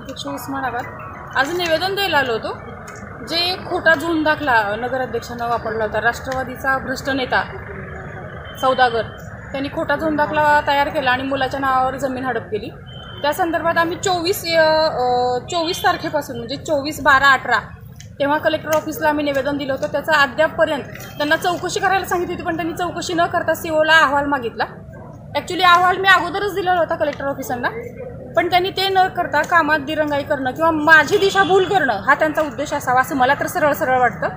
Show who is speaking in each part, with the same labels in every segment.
Speaker 1: अध्यक्ष उस्मानाबाद आज निवेदन द्यायला आलो होतो. जे खोटा झोन दाखला नगराध्यक्षांना वापरला होता. राष्ट्रवादीचा भ्रष्ट नेता सौदागर त्यांनी खोटा झोन दाखला तयार केला आणि मुलाच्या नावावर जमीन हडप केली. त्या संदर्भात आम्ही चोवीस चोवीस तारखेपासून म्हणजे चोवीस बारा अठरा तेव्हा कलेक्टर ऑफिसला आम्ही निवेदन दिलं होतं. त्याचा अद्यापपर्यंत त्यांना चौकशी करायला सांगितली होती पण त्यांनी चौकशी न करता सीओला अहवाल मागितला. ॲक्च्युली अहवाल मी अगोदरच दिलेला होता कलेक्टर ऑफिसांना. पण त्यांनी ते न करता कामात दिरंगाई करणं किंवा माझी दिशाभूल करणं हा त्यांचा उद्देश असावा असं मला तर सरळ सरळ वाटतं.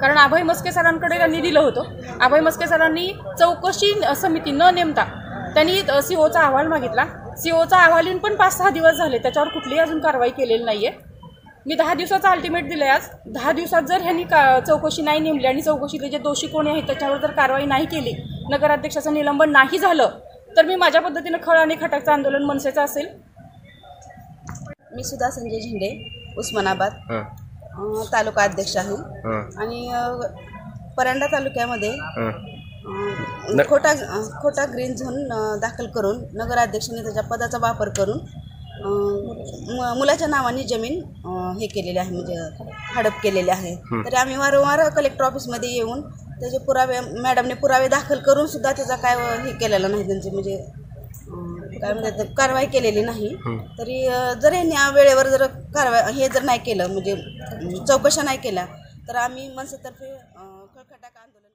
Speaker 1: कारण अभय मस्के सरांकडे त्यांनी दिलं होतं. अभय मस्के सरांनी चौकशी समिती न नेमता त्यांनी सीओचा अहवाल मागितला. सीओचा अहवाल येऊन पण पाच सहा दिवस झाले. त्याच्यावर कुठलीही अजून कारवाई केलेली नाही आहे मी दहा दिवसाचा अल्टिमेट दिलं आज. दहा दिवसात जर ह्यांनी का चौकशी नाही नेमली आणि चौकशीतले जे दोषी कोणी आहेत त्याच्यावर जर कारवाई नाही केली नगराध्यक्षाचं निलंबन नाही झालं तर मी माझ्या पद्धतीनं खळ आणि खटाचं आंदोलन मनसेचं असेल.
Speaker 2: मी सुद्धा संजय झेंडे उस्मानाबाद अ, तालुका अध्यक्ष आहे.
Speaker 3: हां.
Speaker 2: आणि अ, परांडा तालुक्यामध्ये अ, खोटा अ, खोटा ग्रीन झोन अ, दाखल करून नगराध्यक्षाने त्याच्या पदाचा वापर करून अ, मु- मुलाच्या नावाने जमीन अ, हे केलेली आहे म्हणजे हडप केलेली आहे. तरी आम्ही वारंवार कलेक्टर ऑफिसमध्ये येऊन त्याचे पुरावे मॅडमने पुरावे दाखल करून सुद्धा त्याचा काय हे केलेला नाही त्यांचे म्हणजे काय म्हणतात ते, कारवाई केलेली नाही तरी जर यांनी या वेळेवर जर कारवाई हे जर नाही केलं म्हणजे अं, चौकशा नाही केल्या तर आम्ही मनसेतर्फे खळखटाक आंदोलन